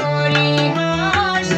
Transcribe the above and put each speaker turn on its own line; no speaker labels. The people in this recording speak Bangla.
পরিহাস